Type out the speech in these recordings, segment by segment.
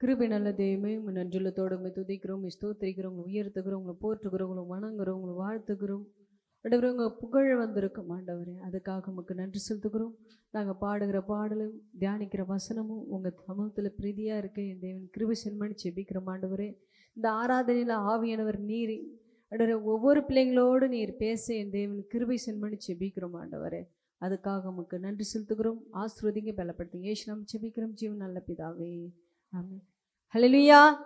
கிருபை நல்ல தெய்வமே உங்கள் நன்றிலத்தோடு உண்மை துதிக்கிறோம் ஸ்தோத்திரிக்கிறோம் உங்களை உயர்த்துக்கிறோம் உங்களை போற்றுக்கிறோம் உங்களை வணங்குறோம் உங்களை வாழ்த்துக்கிறோம் ஆண்டவரே உங்கள் புகழ் வந்திருக்கும் ஆண்டவரே. அதுக்காக உமக்கு நன்றி செலுத்துகிறோம். நாங்கள் பாடுகிற பாடலும் தியானிக்கிற வசனமும் உங்கள் சமூகத்தில் பிரீதியாக இருக்க. என் தேவன் கிருபை செல்மணி செபிக்கிற ஆண்டவரே. இந்த ஆராதனையில் ஆவியானவர் நீர் ஆண்டவரே ஒவ்வொரு பிள்ளைங்களோடு நீர் பேச என் தேவன் கிருபை செல்மணி செபிக்கிறோம் ஆண்டவரே. அதுக்காக உமக்கு நன்றி செலுத்துகிறோம். ஆஸ்ருதிங்க பலப்படுத்துங்க. ஏசு நாம் செபிக்கிறோம் ஜீவன் நல்ல பிதாவே. ஹalleluya.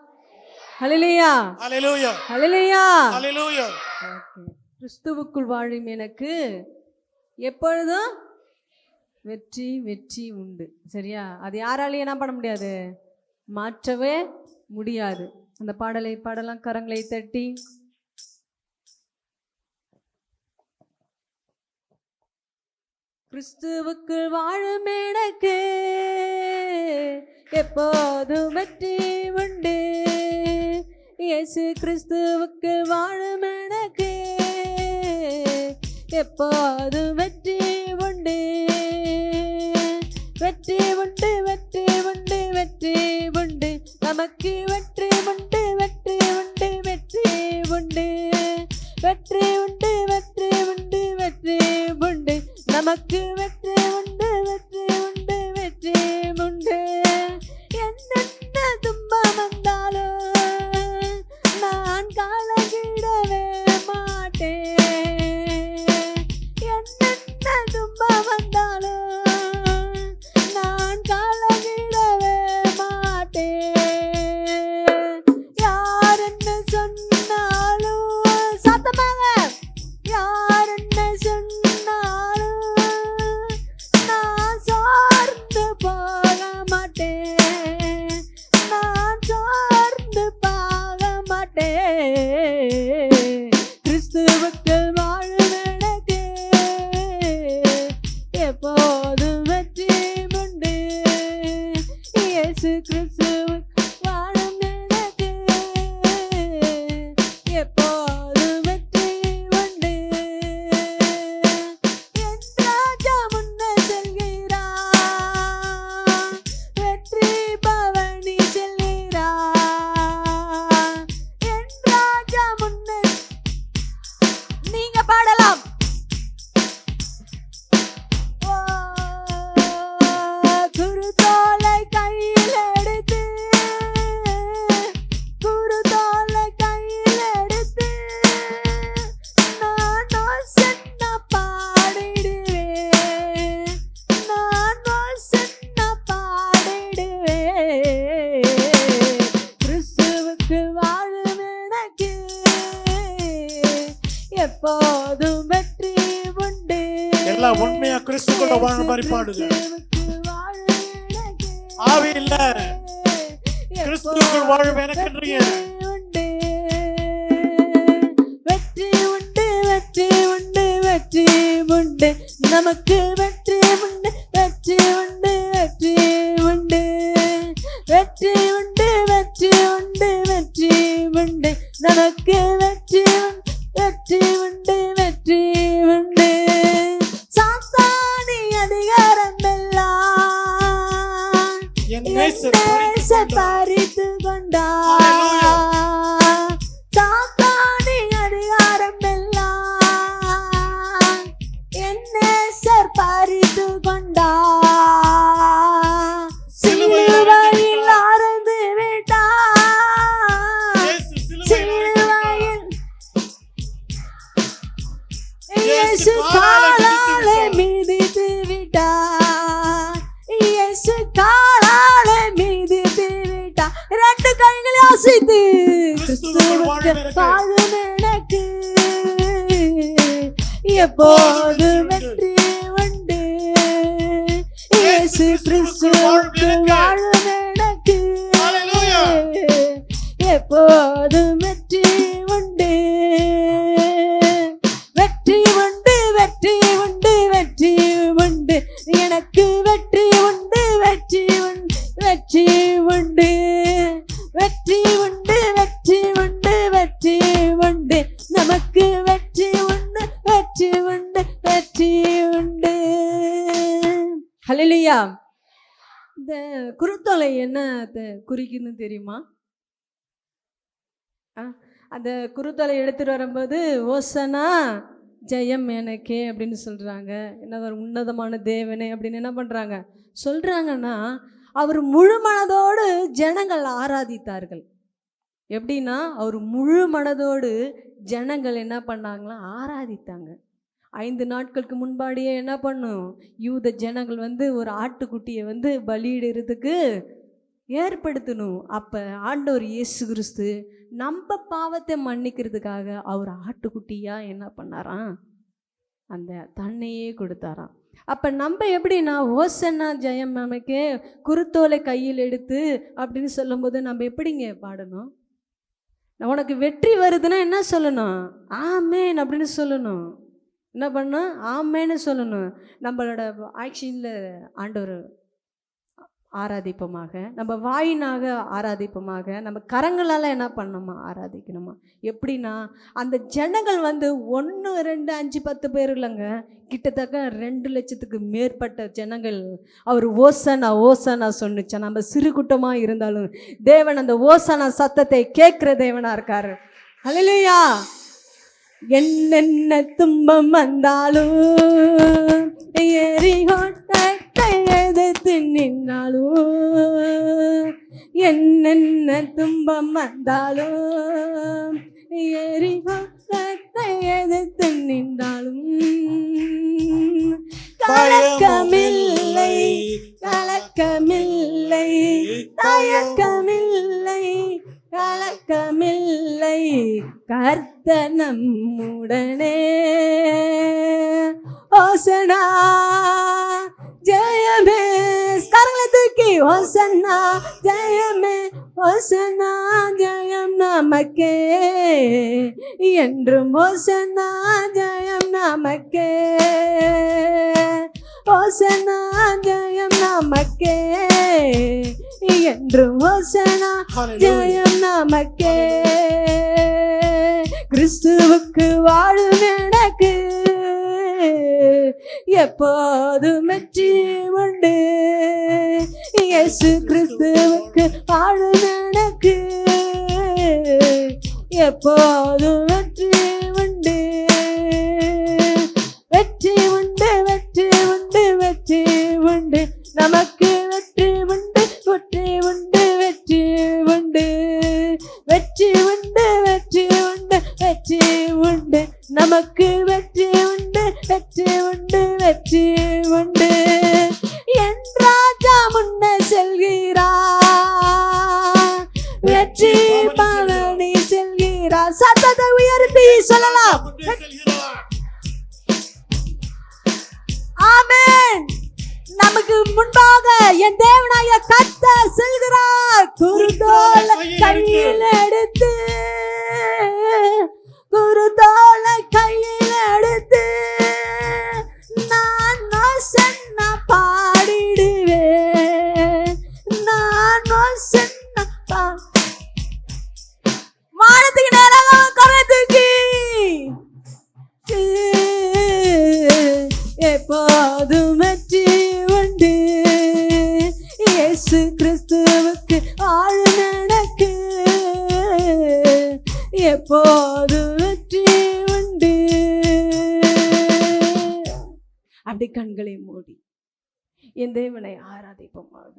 Hallelujah. ஹalleluya. Hallelujah. ஓகே கிறிஸ்துவுக்குள் வாழும் எனக்கு எப்பொழுதும் வெற்றி வெற்றி உண்டு. சரியா? அது யாராலையும் என்ன பண்ண முடியாது. மாற்றவே முடியாது. அந்த பாடலை பாடலாம் கரங்களை தட்டி. கிறிஸ்துவுக்குள் வாழும் எனக்கு எப்போதும் வெற்றி உண்டு. இயேசு கிறிஸ்துவுக்கு வாழும் எனக்கு எப்போதும் வெற்றி உண்டு. வெற்றி உண்டு வெற்றி உண்டு வெற்றி உண்டு. நமக்கு வெற்றி உண்டு வெற்றி உண்டு வெற்றி உண்டு வெற்றி உண்டு. வெற்றி உண்டு வெற்றி உண்டு நமக்கு எப்போதும் வெற்றி உண்டு. எல்லா உண்மையா கிறிஸ்துக்குள்ள வாழும் மாதிரி பாடுங்க. ஆவி இல்ல. கிறிஸ்துவுக்குள் வாழும் எனக்குன்றீங்க. வெற்றி உண்டு வெற்றி உண்டு வெற்றி உண்டு. நமக்கு குறிக்குதுன்னு தெரியுமா அந்த குருத்தலை எடுத்துட்டு வரும்போது ஓசனா ஜெயம் எனக்கே அப்படின்னு சொல்கிறாங்க என்ன ஒரு உன்னதமான தேவனே அப்படின்னு என்ன பண்ணுறாங்க சொல்கிறாங்கன்னா அவர் முழு மனதோடு ஜனங்கள் ஆராதித்தார்கள். எப்படின்னா அவர் முழு மனதோடு ஜனங்கள் என்ன பண்ணாங்களா? ஆராதித்தாங்க. ஐந்து நாட்களுக்கு முன்பாடியே என்ன பண்ணும்? யூத ஜனங்கள் வந்து ஒரு ஆட்டுக்குட்டியை வந்து பலியிடுறதுக்கு ஏற்படுத்தணும். அப்போ ஆண்டவர் இயேசு கிறிஸ்து நம்ம பாவத்தை மன்னிக்கிறதுக்காக அவர் ஆட்டுக்குட்டியாக என்ன பண்ணாராம்? அந்த தன்னையே கொடுத்தாராம். அப்போ நம்ம எப்படின்னா ஓசன்னா ஜெயம் நமக்கு குருத்தோலை கையில் எடுத்து அப்படின்னு சொல்லும்போது நம்ம எப்படிங்க பாடணும்? உனக்கு வெற்றி வருதுன்னா என்ன சொல்லணும்? ஆமேன் அப்படின்னு சொல்லணும். என்ன பண்ணணும்? ஆமேன்னு சொல்லணும். நம்மளோட ஆக்ஷனில் ஆண்டவர் ஆராதிப்போமாக. நம்ம வாயினாக ஆராதிப்போமாக. நம்ம கரங்களால் என்ன பண்ணணுமா? ஆராதிக்கணுமா? எப்படின்னா அந்த ஜனங்கள் வந்து ஒன்று ரெண்டு அஞ்சு பத்து பேர் இல்லைங்க. கிட்டத்தட்ட ரெண்டு லட்சத்துக்கு மேற்பட்ட ஜனங்கள். அவர் ஓசனா ஓசனா சொன்னுச்சா? நம்ம சிறு கூட்டமாக இருந்தாலும் தேவன் அந்த ஓசனா சத்தத்தை கேட்குற தேவனாக இருக்காரு. ஹalleluya! என்னென்ன துன்பம் வந்தாலும் ஏறி ஓட்டத்தை எதிர்த்து நின்னாலும் என்னென்ன துன்பம் வந்தாலும் ஏறி ஓட்டத்தை எதிர்த்து நின்றாலும் கலக்கமில்லை கலக்கமில்லை தயக்கமில்லை கலக்கமில்லை. கர்த்த நம்முடனே ஓசனா ஜெயமே. கரங்களை தூக்கி ஓசனா ஜெயமே. ஓசனா ஜெயம் நமக்கே. என்றும் ஓசனா ஜெயம் நமக்கே. ஓசனா ஜெயம் நமக்கே. என்றும் ஓசனா ஜெயம் நமக்கே. கிறிஸ்துவுக்கு வாழும் எனக்கு. எப்போதும் வெற்றி உண்டு. இயேசு கிறிஸ்துவுக்கு வாழும் எனக்கு. எப்போதும் வெற்றி உண்டு. தேவனை ஆராதிப்போமாக.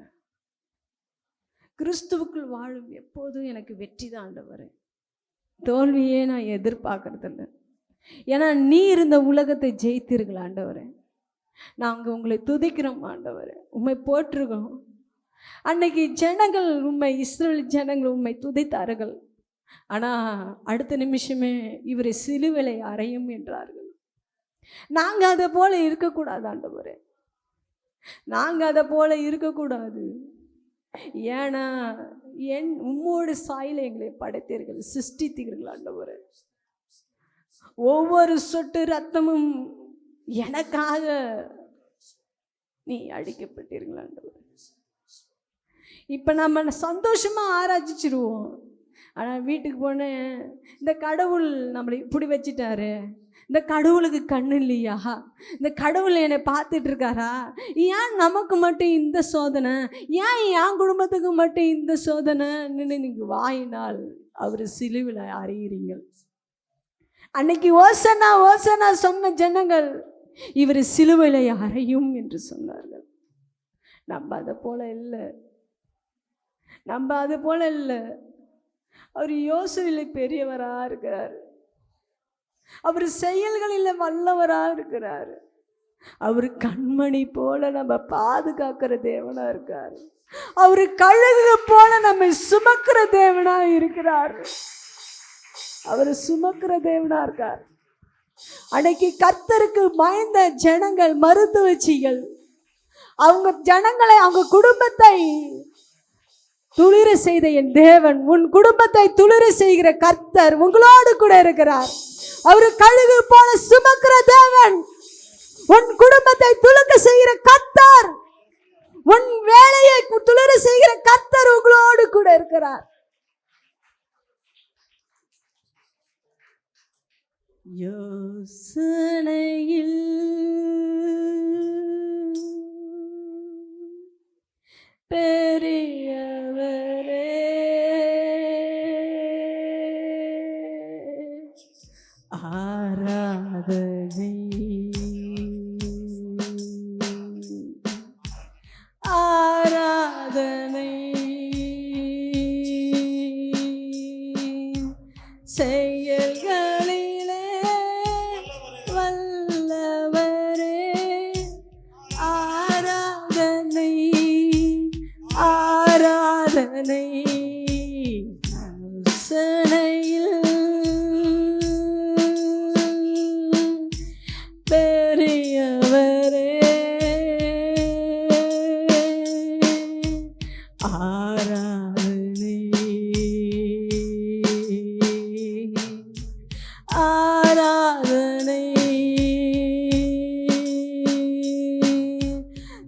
கிறிஸ்துவுக்குள் வாழும் எப்போதும் எனக்கு வெற்றி தான் ஆண்டவர். தோல்வியே நான் எதிர்பார்க்கறதில்ல. ஏன்னா நீ இருந்த உலகத்தை ஜெயித்தீர்கள் ஆண்டவரே. நாங்கள் உங்களை துதிக்கிறோம் ஆண்டவரே. உண்மை போட்டிருக்கோம் அன்னைக்கு ஜனங்கள் உண்மை இஸ்ரேல் ஜனங்கள் உண்மை துதித்தார்கள். ஆனால் அடுத்த நிமிஷமே இவரை சிலுவிலை அறையும் என்றார்கள். நாங்கள் அதை போல இருக்கக்கூடாது ஆண்டவரே. நாங்கள் அதை போல இருக்கக்கூடாது. ஏன்னா என் உம்மோடு சாயில் எங்களை படைத்தீர்கள் சிருஷ்டித்தீர்கள் ஆண்டவரே. ஒவ்வொரு சொட்டு ரத்தமும் எனக்காக நீ அடிக்கப்பட்டீர்கள் ஆண்டவரே. இப்போ நம்ம சந்தோஷமாக ஆராய்ச்சிருவோம் ஆனால் வீட்டுக்கு போனேன் இந்த கடவுள் நம்மளை இப்படி வச்சிட்டாரு. இந்த கடவுளுக்கு கண்ணு இல்லையா? இந்த கடவுள் என்னை பார்த்துட்டு இருக்காரா ஏன் நமக்கு மட்டும் இந்த சோதனை? ஏன் என் குடும்பத்துக்கு மட்டும் இந்த சோதனைன்னு நீங்கள் வாயினால் அவர் சிலுவில் அறிகிறீர்கள் அன்னைக்கு ஓசனா ஓசனா சொன்ன ஜனங்கள் இவர் சிலுவிலை அறையும் என்று சொன்னார்கள். நம்ம அதை போல இல்லை. நம்ம அது போல இல்லை. அவர் யோசனையில் பெரியவராக இருக்கிறார். அவர் செயல்களில் வல்லவராக இருக்கிறார். அவர் கண்மணி போல நம்ம பாதுகாக்கிற தேவனா இருக்கார். அவர் கழுகு போல நம்மை சுமக்கிற தேவனா இருக்கிறார். அவர் சுமக்கிற தேவனா இருக்கார். அன்னைக்கு கர்த்தருக்கு பயந்த ஜனங்கள் மருத்துவச்சிகள் அவங்க ஜனங்களை அவங்க குடும்பத்தை துளிர செய்த என் தேவன் உன் குடும்பத்தை துளிர செய்கிற கர்த்தர் உங்களோடு கூட இருக்கிறார். அவர் கழுகு போல சுமக்கிற தேவன். உன் குடும்பத்தை துளுக்க செய்கிற கத்தார். உன் வேலையை துளிர செய்கிற கத்தர் உங்களோடு கூட இருக்கிறார். யோசனையில் பெரியவரே. ஆராதனை.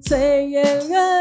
செயல்களிலே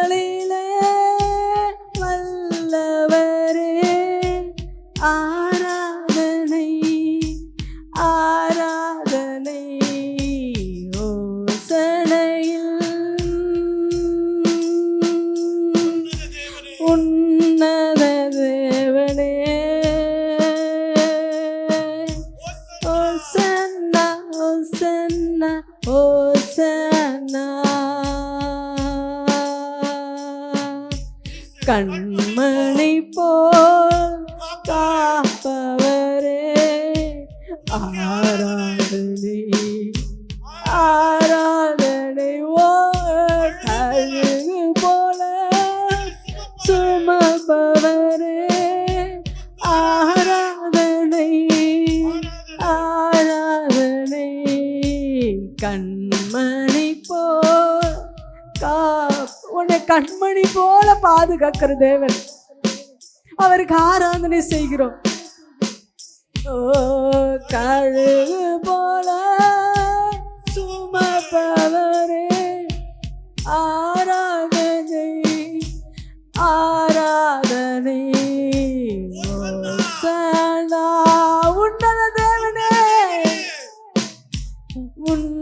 கண்மணி போல பாதுகாக்கிற தேவன். அவருக்கு ஆராதனை செய்கிறோம். ஓ கழுகு போல சுமப்பவரே ஆராதனை ஆராதனை. உன்னத தேவனே உன்னத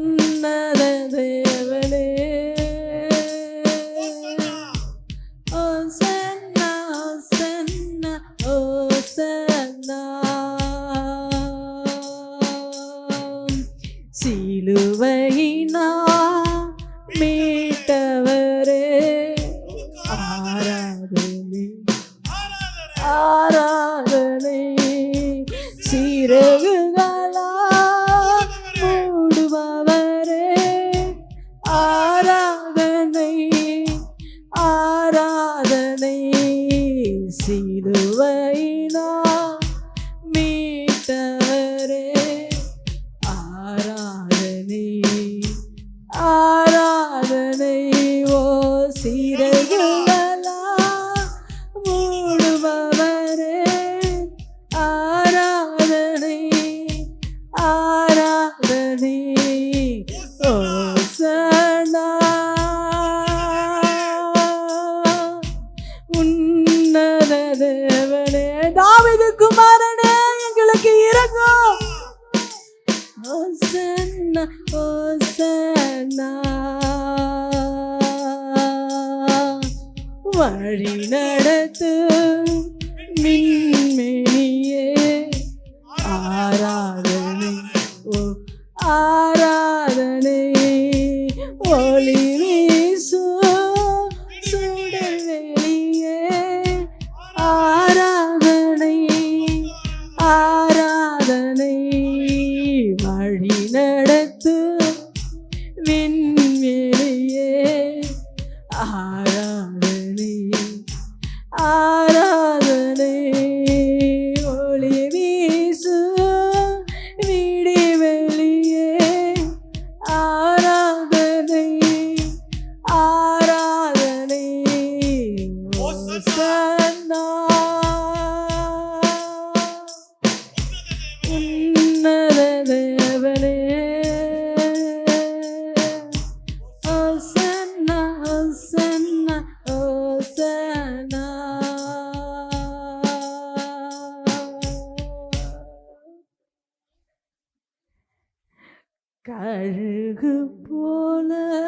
கழுகு போல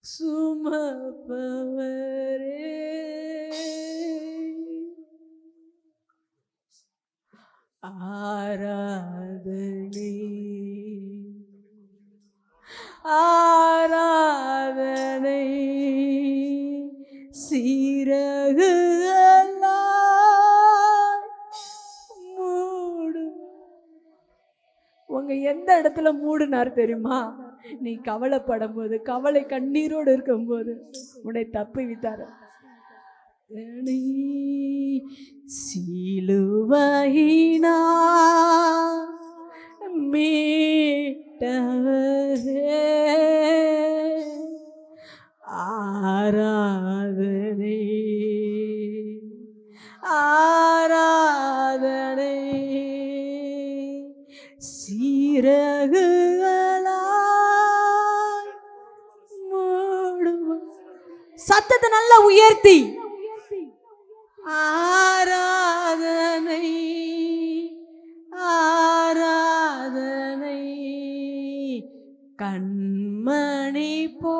சுமப்பவரே. ஆராதனை. ஆராதனை. சீரகு அவங்க எந்த இடத்துல மூடினார் தெரியுமா? நீ கவலைப்படும் போது கவலை கண்ணீரோடு இருக்கும்போது உன்னை தப்பி வித்தார் சிலுவையினா மீட்டவரே ஆராதனை சீரகுகளால் சத்தத்தை நல்லா உயர்த்தி. ஆராதனை ஆராதனை. கண்மணி போ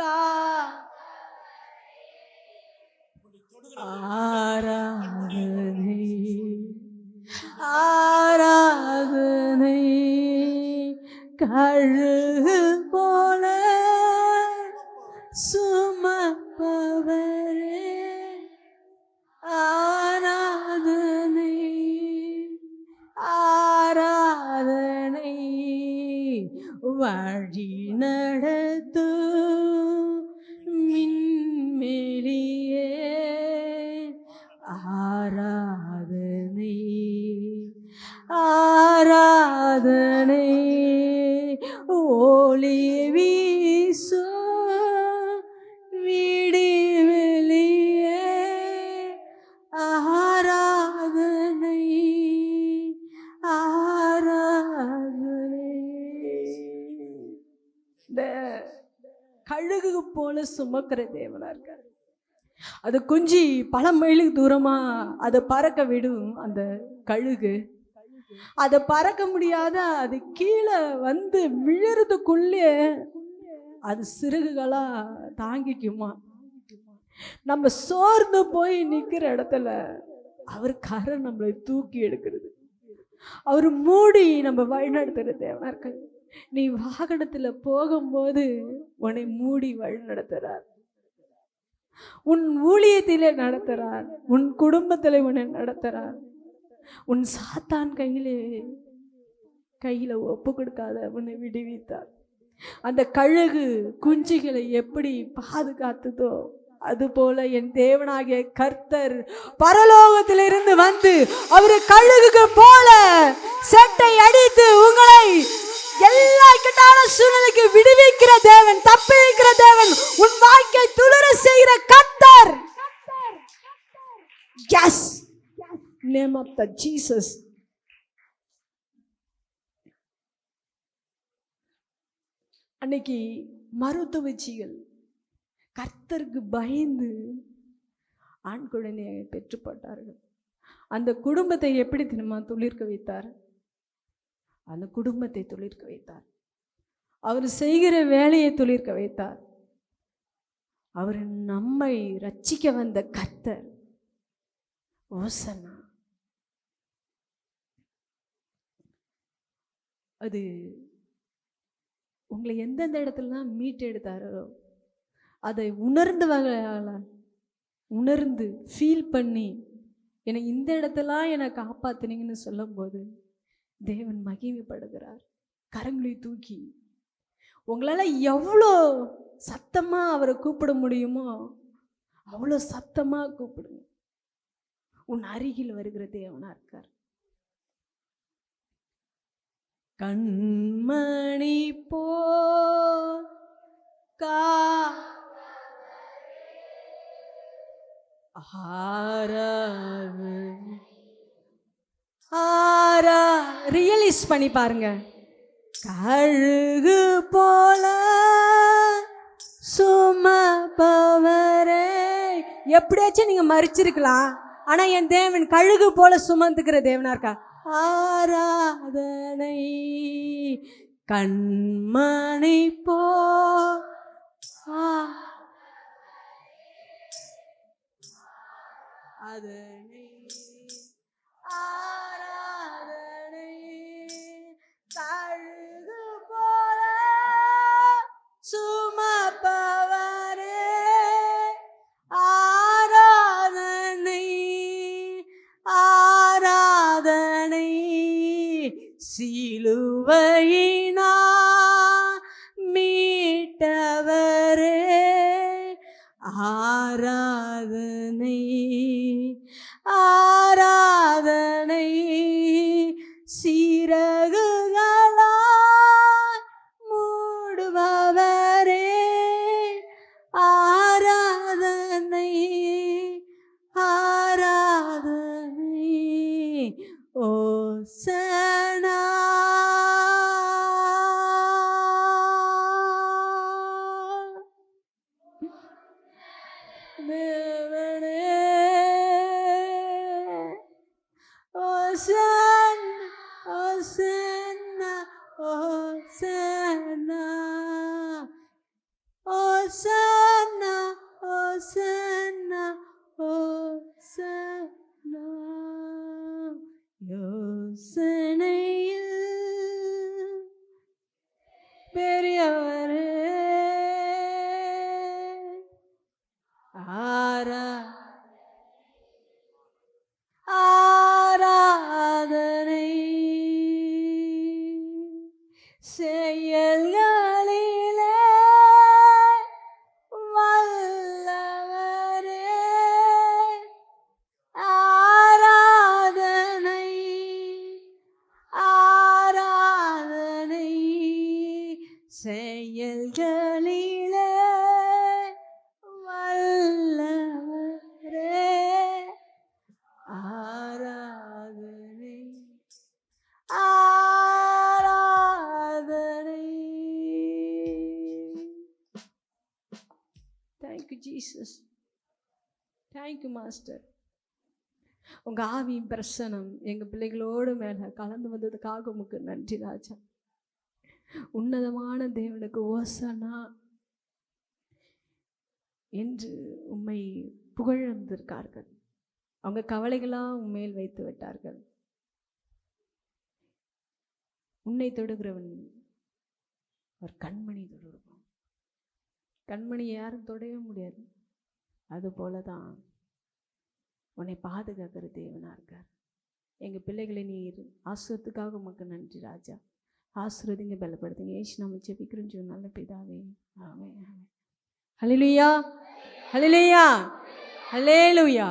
கா ஆராதனை கழுகு போல போல சுமக்கிற தேவனா இருக்காரு. அது குஞ்சு பல மைலுக்கு தூரமா அதை பறக்க விடும் அந்த கழுகு. அதை பறக்க முடியாத அது கீழே வந்து விழுறதுக்குள்ளே அது சிறகுகளா தாங்கிக்குமா. நம்ம சோர்ந்து போய் நிக்கிற இடத்துல அவர் கரை நம்மளை தூக்கி எடுக்கிறது. அவர் மூடி நம்ம வழிநடத்துகிற தேவனா இருக்காரு. நீ வாகனத்தில் போகும்போது உன்னை மூடி வழி நடத்துகிறார் உன் ஊழியத்திலே நடத்துகிறார் உன் குடும்பத்தில் உன்னை நடத்துகிறார் உன் சாத்தான் கையிலே கையில் ஒப்பு கொடுக்காத உன்னை விடுவித்தார். அந்த கழுகு குஞ்சுகளை எப்படி பாதுகாத்ததோ அதுபோல என் தேவனாகிய கர்த்தர் பரலோகத்திலிருந்து வந்து அவர் கழுகுக்கு போல செட்டை அடித்து உங்களை எல்லா இக்கட்டான சூழ்நிலைக்கு விடுவிக்கிற தேவன் தப்பிக்கிற தேவன் உன் வாழ்க்கை துளிர செய்கிற கத்தர் as name of the Jesus அன்னைக்கு மருத்துவச்சிகள் கர்த்தருக்கு பயந்து ஆண் குழந்தையை பெற்றுப்பட்டார்கள். அந்த குடும்பத்தை எப்படி தினமா துளிர்க்க வைத்தார்? அந்த குடும்பத்தை துளிர்க்க வைத்தார். அவர் செய்கிற வேலையை துளிர்க்க வைத்தார். அவர் நம்மை ரட்சிக்க வந்த கத்தர் ஓசனா அது உங்களை எந்தெந்த இடத்துலலாம் மீட் எடுத்தாரோ அதை உணர்ந்து வகையால் உணர்ந்து ஃபீல் பண்ணி என்னை இந்த இடத்தெல்லாம் என்னை காப்பாத்துனீங்கன்னு சொல்லும்போது தேவன் மகிமைப்படுகிறார். கரங்களை தூக்கி. உங்களால் எவ்வளோ சத்தமாக அவரை கூப்பிட முடியுமோ அவ்வளோ சத்தமாக கூப்பிடுங்க. உன் அருகில் வருகிற தேவனா இருக்கார். கண்மணி போ கா ஆரா ரியலைஸ் பண்ணி பாருங்க. கழுகு போல சுமப்பவரே. எப்படியாச்சும் நீங்க மறிச்சிருக்கலாம். ஆனா என் தேவன் கழுகு போல சுமந்துக்கிற தேவனா இருக்கா? ஆராதனை கண்மணி போ. ஆ அதனை ஆ பாஸ்டர். உங்கள் உங்க ஆவியின் பிரசனம் எங்க பிள்ளைகளோடு மேல கலந்து வந்ததுக்காக உமக்கு நன்றி ராஜா. உன்னதமான தேவனுக்கு ஓசனா. என்று உம்மை புகழ்ந்திருக்கார்கள். அவங்க கவலைகளாக உண்மையில் வைத்து விட்டார்கள். உன்னை தொடுகிறவன் ஒரு கண்மணி தொடுவான். கண்மணி யாரும் தொடைய முடியாது. அது போல தான் உன்னை பாதுகாக்கிற தேவனா இருக்கார். எங்கள் பிள்ளைகளை நீர் ஆசிரத்துக்காக உமக்கு நன்றி ராஜா. ஆசிரதிங்க பலப்படுத்துங்க. ஏசு நம்ம ஜெபிக்கிறோம். சொல்லி நல்ல பிதாவே. ஆமே ஆமே ஹலிலுயா ஹலிலுயா ஹலேலுயா